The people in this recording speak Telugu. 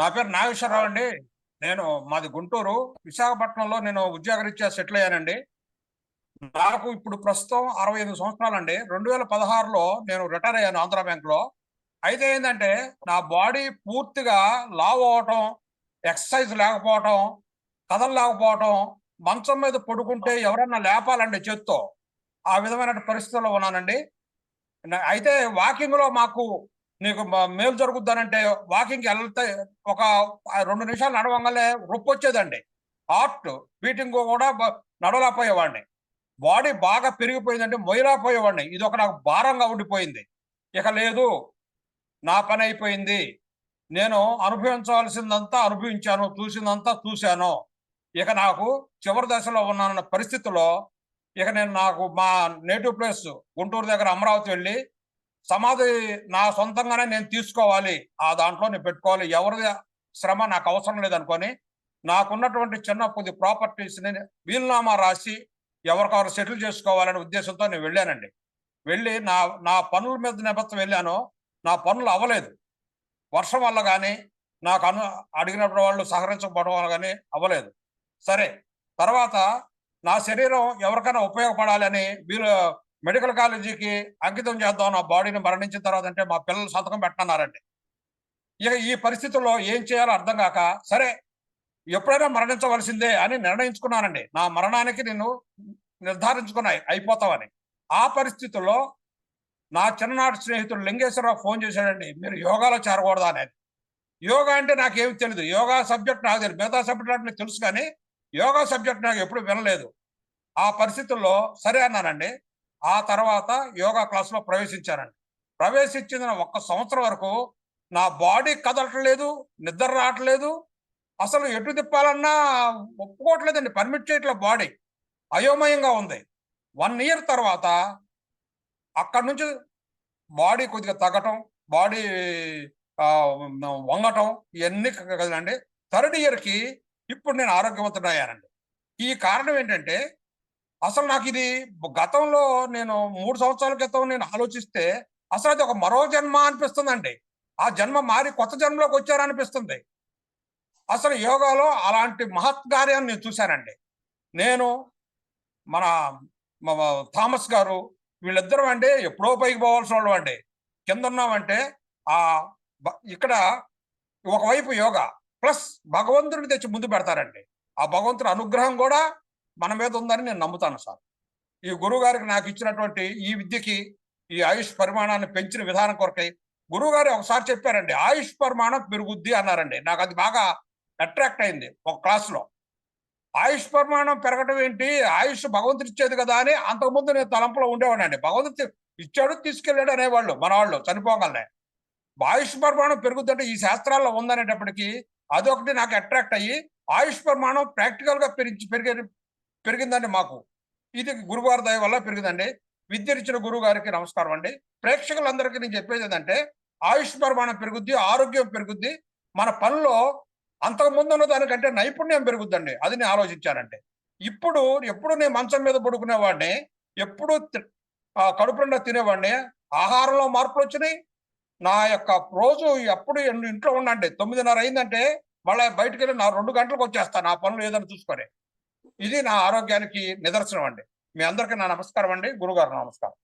నా పేరు నాగేశ్వరరావు అండి. నేను మాది గుంటూరు. విశాఖపట్నంలో నేను ఉద్యోగరీత్యా సెటిల్ అయ్యానండి. నాకు ఇప్పుడు ప్రస్తుతం అరవై ఐదు సంవత్సరాలు అండి రెండు వేల పదహారులో నేను రిటైర్ అయ్యాను ఆంధ్ర బ్యాంక్లో. అయితే ఏంటంటే నా బాడీ పూర్తిగా లావ్ అవటం ఎక్సర్సైజ్ లేకపోవటం కథలు లేకపోవటం మంచం మీద పడుకుంటే ఎవరన్నా లేపాలండి చేత్తో. ఆ విధమైన పరిస్థితుల్లో ఉన్నానండి. అయితే వాకింగ్లో మాకు నీకు మేలు జరుగుద్దానంటే వాకింగ్కి వెళ్తే ఒక రెండు నిమిషాలు నడవంగానే రొప్పొచ్చేదండి. హార్ట్ బీటింగ్ కూడా నడవలేకపోయేవాడిని. బాడీ బాగా పెరిగిపోయిందంటే మొయ్యలేకపోయేవాడిని. ఇది ఒక నాకు భారంగా ఉండిపోయింది. ఇక లేదు నా పని అయిపోయింది. నేను అనుభవించవలసిందంతా అనుభవించాను చూసిందంతా చూశాను. ఇక నాకు చివరి దశలో ఉన్నానన్న పరిస్థితిలో ఇక నేను నాకు మా నేటివ్ ప్లేస్ గుంటూరు దగ్గర అమరావతి వెళ్ళి సమాధి నా సొంతంగానే నేను తీసుకోవాలి. ఆ దాంట్లో నేను పెట్టుకోవాలి. ఎవరి శ్రమ నాకు అవసరం లేదనుకొని నాకున్నటువంటి చిన్న కొద్ది ప్రాపర్టీస్ని వీలునామా రాసి ఎవరికొకరు సెటిల్ చేసుకోవాలనే ఉద్దేశంతో నేను వెళ్ళానండి. వెళ్ళి నా నా పనుల మీద నిబద్ధం వెళ్ళాను. నా పనులు అవ్వలేదు. వర్షం వల్ల కానీ నాకు అను అడిగినప్పుడు వాళ్ళు సహకరించకపోవడం వల్ల కానీ అవ్వలేదు. సరే తర్వాత నా శరీరం ఎవరికైనా ఉపయోగపడాలని వీళ్ళు మెడికల్ కాలేజీకి అంకితం చేద్దాం నా బాడీని మరణించిన తర్వాత అంటే మా పిల్లలు సంతకం పెట్టన్నారండి ఇక ఈ పరిస్థితుల్లో ఏం చేయాలో అర్థం కాక సరే ఎప్పుడైనా మరణించవలసిందే అని నిర్ణయించుకున్నానండి. నా మరణానికి నేను నిర్ధారించుకున్నాయి అయిపోతామని ఆ పరిస్థితుల్లో నా చిన్ననాటి స్నేహితుడు లింగేశ్వరరావు ఫోన్ చేశాడండి మీరు యోగాలో చేరకూడదా అనేది. యోగా అంటే నాకేమి తెలియదు యోగా సబ్జెక్ట్ నాకు తెలియదు మిగతా సబ్జెక్ట్ అంటే తెలుసు కానీ యోగా సబ్జెక్ట్ నాకు ఎప్పుడు వినలేదు. ఆ పరిస్థితుల్లో సరే అన్నానండి. ఆ తర్వాత యోగా క్లాస్లో ప్రవేశించానండి ప్రవేశించిన ఒక్క సంవత్సరం వరకు నా బాడీ కదలట్లేదు నిద్ర రావట్లేదు. అసలు ఎటు తిప్పాలన్నా ఒప్పుకోవట్లేదండి. Permit చేయట్ల body. అయోమయంగా ఉంది. వన్ ఇయర్ తర్వాత అక్కడి నుంచి బాడీ కొద్దిగా తగ్గటం బాడీ వంగటం ఇవన్నీ కదండి. థర్డ్ ఇయర్కి ఇప్పుడు నేను ఆరోగ్యవంతుడయ్యానండి. ఈ కారణం ఏంటంటే అసలు నాకు ఇది గతంలో నేను మూడు సంవత్సరాల క్రితం నేను ఆలోచిస్తే అసలు అది ఒక మరో జన్మ అనిపిస్తుందండి. ఆ జన్మ మారి కొత్త జన్మలోకి వచ్చారనిపిస్తుంది. అసలు యోగాలో అలాంటి మహత్కార్యాన్ని నేను చూశానండి. నేను మన థామస్ గారు వీళ్ళిద్దరం అంటే ఎప్పుడో పైకి పోవాల్సిన వాళ్ళు అండి. కింద ఉన్నామంటే ఆ ఇక్కడ ఒకవైపు యోగా ప్లస్ భగవంతుడిని తెచ్చి ముందు పెడతారండి. ఆ భగవంతుడి అనుగ్రహం కూడా మన మీద ఉందని నేను నమ్ముతాను సార్. ఈ గురువు గారికి నాకు ఇచ్చినటువంటి ఈ విద్యకి ఈ ఆయుష్ పరిమాణాన్ని పెంచిన విధానం కొరకై గురువు గారు ఒకసారి చెప్పారండి ఆయుష్ పరిమాణం పెరుగుద్ది అన్నారండి. నాకు అది బాగా అట్రాక్ట్ అయింది ఒక క్లాస్లో. ఆయుష్ పరిమాణం పెరగడం ఏంటి? ఆయుష్ భగవంతుడు ఇచ్చేది కదా అని అంతకుముందు నేను తలంపులో ఉండేవాడిని భగవంతుడు ఇచ్చాడు తీసుకెళ్ళాడు అనేవాళ్ళు మన వాళ్ళు చనిపోగలనే ఆయుష్ పరిమాణం పెరుగుతుంటే ఈ శాస్త్రాల్లో ఉందనేటప్పటికీ అదొకటి నాకు అట్రాక్ట్ అయ్యి ఆయుష్ పరిమాణం ప్రాక్టికల్గా పెరిగి పెరిగే పెరిగిందండి మాకు. ఇది గురువారి దయ వల్ల పెరిగిందండి. విద్యనిచ్చిన గురువు గారికి నమస్కారం అండి. ప్రేక్షకులందరికీ నేను చెప్పేది ఏంటంటే ఆయుష్ పరిమాణం పెరుగుద్ది ఆరోగ్యం పెరుగుద్ది. మన పనిలో అంతకు ముందున్న దానికంటే నైపుణ్యం పెరుగుద్దండి. అది నేను ఆలోచించానంటే. ఇప్పుడు ఎప్పుడు నేను మంచం మీద పడుకునేవాడిని ఎప్పుడు కడుపు నిండా తినేవాడిని ఆహారంలో మార్పులు వచ్చినాయి. నా యొక్క రోజు ఎప్పుడు ఇంట్లో ఉండండి తొమ్మిదిన్నర అయిందంటే మళ్ళీ బయటకు వెళ్ళి నా రెండు గంటలకు వచ్చేస్తాను నా పనులు ఏదైనా చూసుకొని. ఇది నా ఆరోగ్యానికి నిదర్శనం అండి. మీ అందరికీ నా నమస్కారం అండి. గురుగారు నమస్కారం.